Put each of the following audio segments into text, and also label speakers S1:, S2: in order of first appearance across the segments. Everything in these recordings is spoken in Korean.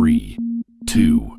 S1: three, two,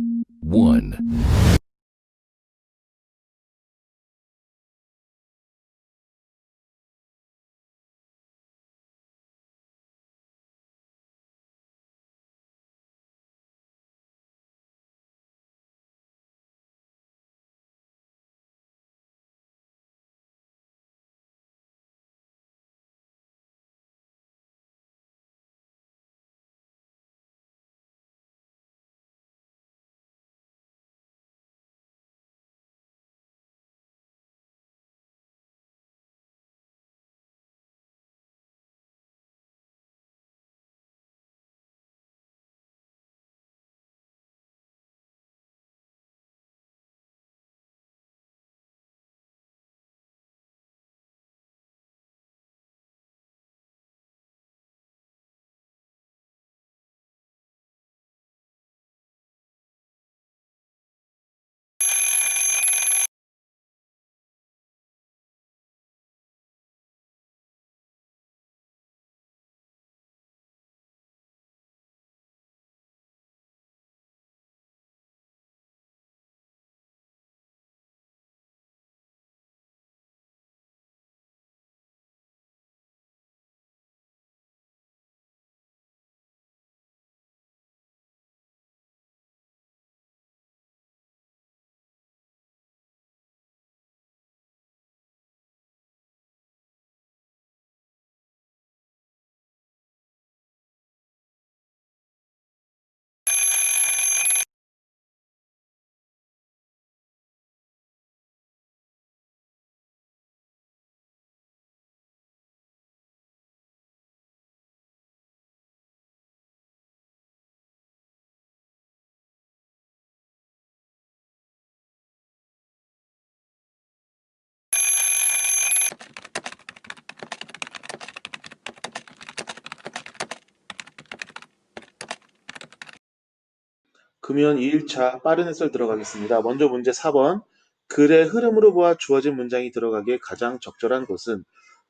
S2: 금연 2일차 빠른 해설 들어가겠습니다. 먼저 문제 4번. 글의 흐름으로 보아 주어진 문장이 들어가기에 가장 적절한 것은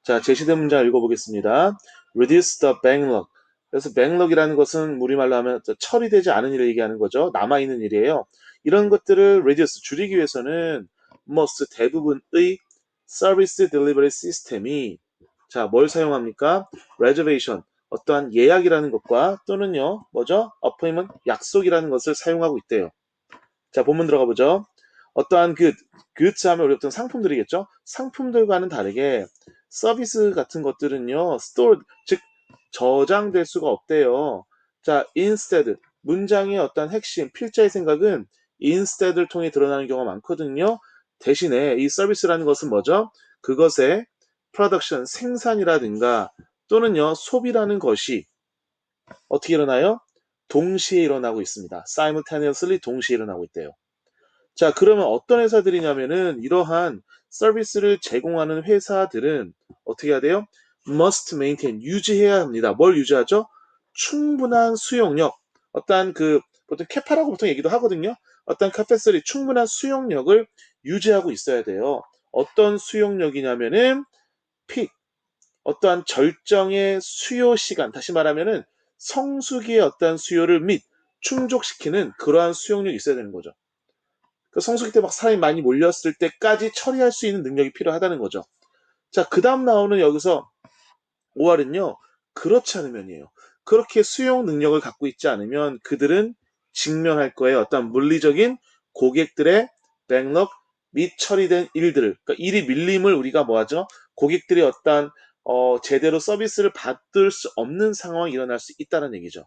S2: 자, 제시된 문장 읽어보겠습니다. reduce the backlog. 그래서 backlog이라는 것은 우리말로 하면 처리되지 않은 일을 얘기하는 거죠. 남아있는 일이에요. 이런 것들을 reduce, 줄이기 위해서는 most, 대부분의 서비스 딜리버리 시스템이 자, 뭘 사용합니까? reservation, 어떠한 예약이라는 것과 또는요, 뭐죠? appointment, 약속이라는 것을 사용하고 있대요. 자, 본문 들어가 보죠. 어떠한 good, goods 하면 우리 어떤 상품들이겠죠? 상품들과는 다르게 서비스 같은 것들은요, stored, 즉 저장될 수가 없대요. 자, instead, 문장의 어떤 핵심, 필자의 생각은 instead를 통해 드러나는 경우가 많거든요. 대신에 이 서비스라는 것은 뭐죠? 그것의 production, 생산이라든가 또는요, 소비라는 것이 어떻게 일어나요? 동시에 일어나고 있습니다. simultaneously 동시에 일어나고 있대요. 자, 그러면 어떤 회사들이냐면은 이러한 서비스를 제공하는 회사들은 어떻게 해야 돼요? must maintain, 유지해야 합니다. 뭘 유지하죠? 충분한 수용력. 어떠한 그, 보통 캐파라고 보통 얘기도 하거든요. 어떤 카페슬이 충분한 수용력을 유지하고 있어야 돼요. 어떤 수용력이냐면은 픽, 어떠한 절정의 수요 시간, 다시 말하면은 성수기의 어떠한 수요를 및 충족시키는 그러한 수용력이 있어야 되는 거죠. 그 성수기 때 막 사람이 많이 몰렸을 때까지 처리할 수 있는 능력이 필요하다는 거죠. 자, 그 다음 나오는 여기서 5할은요, 그렇지 않으면이에요. 그렇게 수용 능력을 갖고 있지 않으면 그들은 직면할 거예요. 어떤 물리적인 고객들의 백럭 및 처리된 일들을, 그러니까 일이 밀림을 우리가 뭐하죠? 고객들이 어떠한 어, 제대로 서비스를 받을 수 없는 상황이 일어날 수 있다는 얘기죠.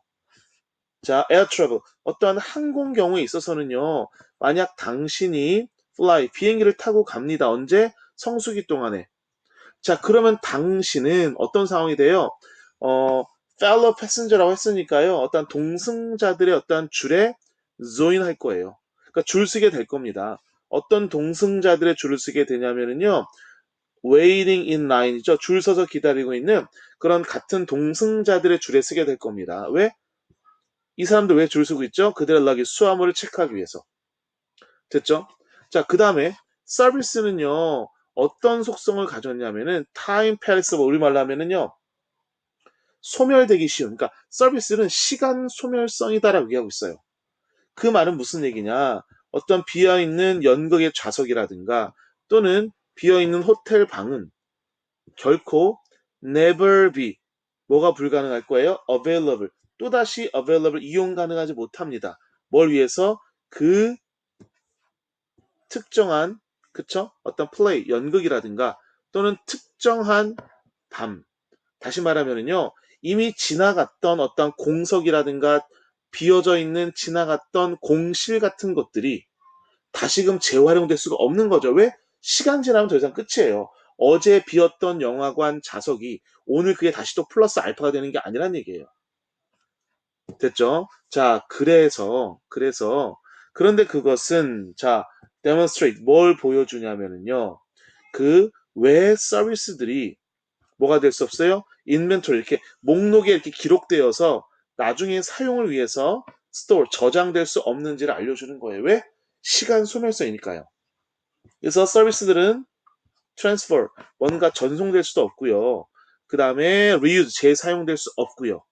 S2: 자, air travel. 어떠한 항공 경우에 있어서는요, 만약 당신이 fly, 비행기를 타고 갑니다. 언제? 성수기 동안에. 자, 그러면 당신은 어떤 상황이 돼요? 어, fellow passenger라고 했으니까요, 어떤 동승자들의 어떤 줄에 join 할 거예요. 그러니까 줄 서게 될 겁니다. 어떤 동승자들의 줄을 서게 되냐면은요, waiting in line이죠. 줄 서서 기다리고 있는 그런 같은 동승자들의 줄에 서게 될 겁니다. 왜? 이 사람들 왜 줄 서고 있죠? 그들의 락이 수화물을 체크하기 위해서. 됐죠? 자, 그 다음에 서비스는요, 어떤 속성을 가졌냐면은 time perishable, 우리말로 하면은요, 소멸되기 쉬운, 그러니까 서비스는 시간 소멸성이다라고 얘기하고 있어요. 그 말은 무슨 얘기냐? 어떤 비어 있는 연극의 좌석이라든가 또는 비어있는 호텔 방은 결코 never be 뭐가 불가능할 거예요? available 또다시 available 이용 가능하지 못합니다. 뭘 위해서? 그 특정한 그쵸? 어떤 플레이 연극이라든가 또는 특정한 밤 다시 말하면은요 이미 지나갔던 어떤 공석이라든가 비어져 있는 지나갔던 공실 같은 것들이 다시금 재활용될 수가 없는 거죠. 왜? 시간 지나면 더 이상 끝이에요. 어제 비었던 영화관 좌석이 오늘 그게 다시 또 플러스 알파가 되는 게 아니란 얘기예요. 됐죠? 자, 그래서, 그래서, 그런데 그것은, 자, demonstrate, 뭘 보여주냐면은요, 그외 서비스들이 뭐가 될 수 없어요? 인벤토리, 이렇게 목록에 이렇게 기록되어서 나중에 사용을 위해서 스토어, 저장될 수 없는지를 알려주는 거예요. 왜? 시간 소멸서이니까요. 그래서 서비스들은 transfer, 뭔가 전송될 수도 없고요. 그 다음에 reuse, 재사용될 수 없고요.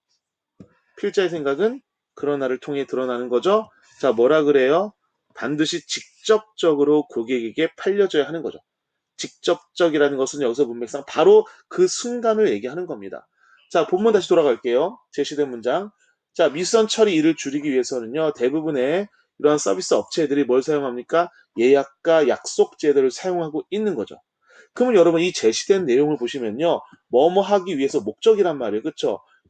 S2: 필자의 생각은 그러나를 통해 드러나는 거죠. 자, 뭐라 그래요? 반드시 직접적으로 고객에게 팔려져야 하는 거죠. 직접적이라는 것은 여기서 문맥상 바로 그 순간을 얘기하는 겁니다. 자, 본문 다시 돌아갈게요. 제시된 문장. 자, 미선 처리 일을 줄이기 위해서는요, 대부분의 이러한 서비스 업체들이 뭘 사용합니까? 예약과 약속 제도를 사용하고 있는 거죠. 그러면 여러분 이 제시된 내용을 보시면요, 뭐뭐 하기 위해서 목적이란 말이에요.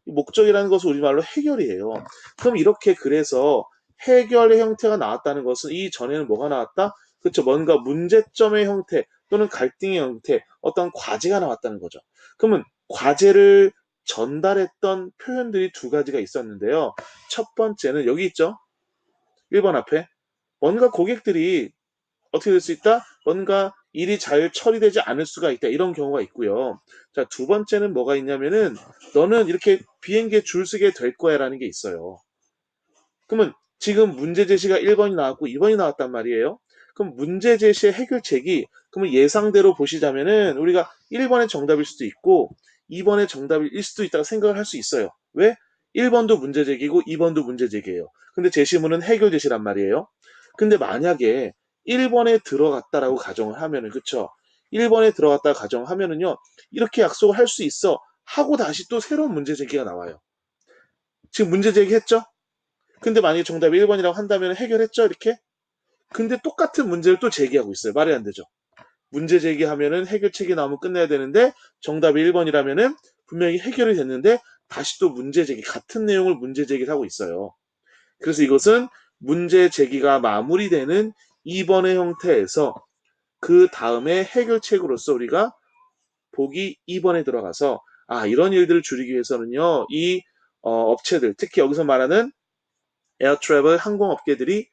S2: 이 목적이라는 것은 우리말로 해결이에요. 그럼 이렇게 그래서 해결의 형태가 나왔다는 것은 이 전에는 뭐가 나왔다? 그쵸? 뭔가 문제점의 형태 또는 갈등의 형태, 어떤 과제가 나왔다는 거죠. 그러면 과제를 전달했던 표현들이 두 가지가 있었는데요. 첫 번째는 여기 있죠? 1번 앞에. 뭔가 고객들이 어떻게 될 수 있다? 뭔가 일이 잘 처리되지 않을 수가 있다. 이런 경우가 있고요. 자, 두 번째는 뭐가 있냐면은 너는 이렇게 비행기에 줄 서게 될 거야 라는 게 있어요. 그러면 지금 문제 제시가 1번이 나왔고 2번이 나왔단 말이에요. 그럼 문제 제시의 해결책이 그러면 예상대로 보시자면은 우리가 1번의 정답일 수도 있고 2번의 정답일 수도 있다고 생각을 할 수 있어요. 왜? 1번도 문제 제기고 2번도 문제 제기예요. 근데 제시문은 해결 제시란 말이에요. 근데 만약에 1번에 들어갔다라고 가정을 하면은 그쵸? 1번에 들어갔다 가정하면은요. 이렇게 약속을 할 수 있어 하고 다시 또 새로운 문제 제기가 나와요. 지금 문제 제기했죠? 근데 만약에 정답이 1번이라고 한다면 해결했죠? 이렇게? 근데 똑같은 문제를 또 제기하고 있어요. 말이 안 되죠. 문제 제기하면은 해결책이 나오면 끝내야 되는데 정답이 1번이라면은 분명히 해결이 됐는데 다시 또 문제 제기 같은 내용을 문제 제기를 하고 있어요. 그래서 이것은 문제 제기가 마무리되는 2번의 형태에서 그 다음에 해결책으로서 우리가 보기 2번에 들어가서 아 이런 일들을 줄이기 위해서는요 이 어, 업체들 특히 여기서 말하는 에어 트래블 항공업계들이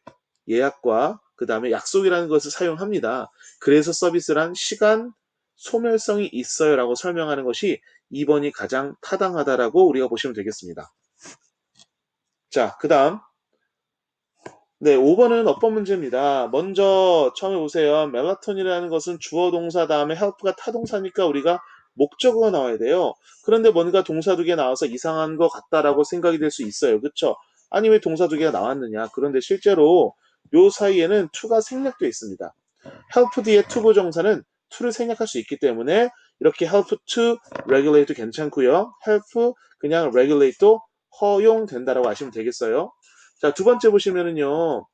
S2: 예약과 그 다음에 약속이라는 것을 사용합니다. 그래서 서비스란 시간 소멸성이 있어요 라고 설명하는 것이 2번이 가장 타당하다라고 우리가 보시면 되겠습니다. 자, 그 다음 네, 5번은 어법 문제입니다. 먼저 처음에 보세요. 멜라톤이라는 것은 주어 동사 다음에 help가 타동사니까 우리가 목적어가 나와야 돼요. 그런데 뭔가 동사 두 개 나와서 이상한 것 같다라고 생각이 될 수 있어요. 그쵸? 아니 왜 동사 두 개가 나왔느냐? 그런데 실제로 요 사이에는 to가 생략되어 있습니다. help 뒤에 to 부정사는 to를 생략할 수 있기 때문에 이렇게 help to regulate도 괜찮고요. help 그냥 regulate도 허용된다라고 하시면 되겠어요. 자, 두 번째 보시면은요.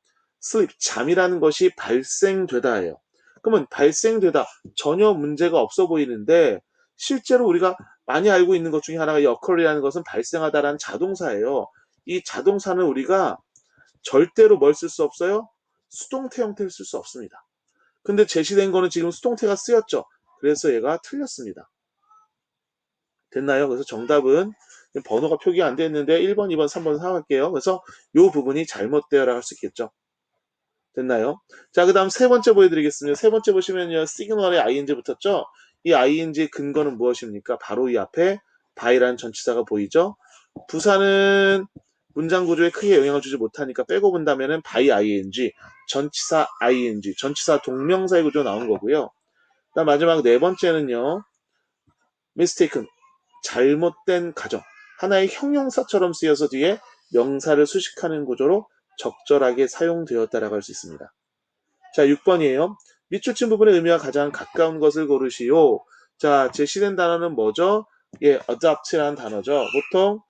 S2: sleep, 잠이라는 것이 발생되다예요. 그러면 발생되다, 전혀 문제가 없어 보이는데 실제로 우리가 많이 알고 있는 것 중에 하나가 이 occur이라는 것은 발생하다라는 자동사예요. 이 자동사는 우리가 절대로 뭘 쓸 수 없어요? 수동태 형태를 쓸 수 없습니다. 근데 제시된 거는 지금 수동태가 쓰였죠. 그래서 얘가 틀렸습니다. 됐나요? 그래서 정답은 번호가 표기 안 됐는데 1번, 2번, 3번 사갈게요. 그래서 이 부분이 잘못되어라 할 수 있겠죠. 됐나요? 자, 그 다음 세 번째 보여드리겠습니다. 세 번째 보시면요. 시그널에 ing 붙었죠? 이 ing 근거는 무엇입니까? 바로 이 앞에 by라는 전치사가 보이죠? 부사는 문장 구조에 크게 영향을 주지 못하니까 빼고 본다면은 by ing, 전치사 ing, 전치사 동명사의 구조 나온 거고요. 그다음 마지막 네 번째는요. mistaken, 잘못된 가정. 하나의 형용사처럼 쓰여서 뒤에 명사를 수식하는 구조로 적절하게 사용되었다라고 할 수 있습니다. 자, 6번이에요. 밑줄친 부분의 의미와 가장 가까운 것을 고르시오. 자, 제시된 단어는 뭐죠? 예, adopt라는 단어죠. 보통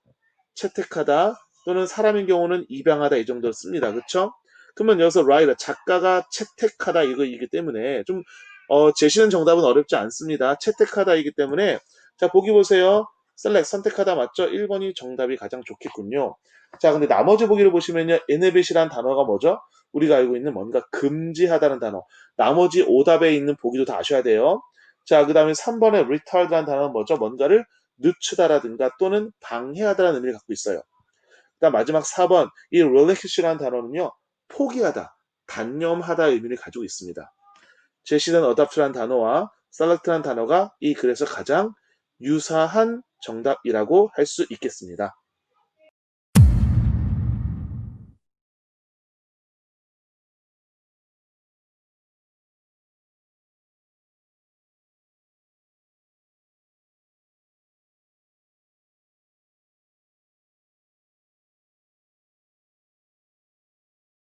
S2: 채택하다 또는 사람인 경우는 입양하다 이 정도로 씁니다. 그쵸? 그러면 여기서 writer, 작가가 채택하다 이거이기 때문에 좀 어, 제시는 정답은 어렵지 않습니다. 채택하다이기 때문에 자, 보기 보세요. select, 선택하다 맞죠? 1번이 정답이 가장 좋겠군요. 자, 근데 나머지 보기를 보시면요. inhibit이라는 단어가 뭐죠? 우리가 알고 있는 뭔가 금지하다는 단어. 나머지 오답에 있는 보기도 다 아셔야 돼요. 자, 그 다음에 3번에 retard라는 단어는 뭐죠? 뭔가를 늦추다라든가 또는 방해하다라는 의미를 갖고 있어요. 그 다음 마지막 4번, 이 relinquish라는 단어는요. 포기하다, 단념하다 의미를 가지고 있습니다. 제시된 adopt라는 단어와 select라는 단어가 이 글에서 가장 유사한 정답이라고 할 수 있겠습니다.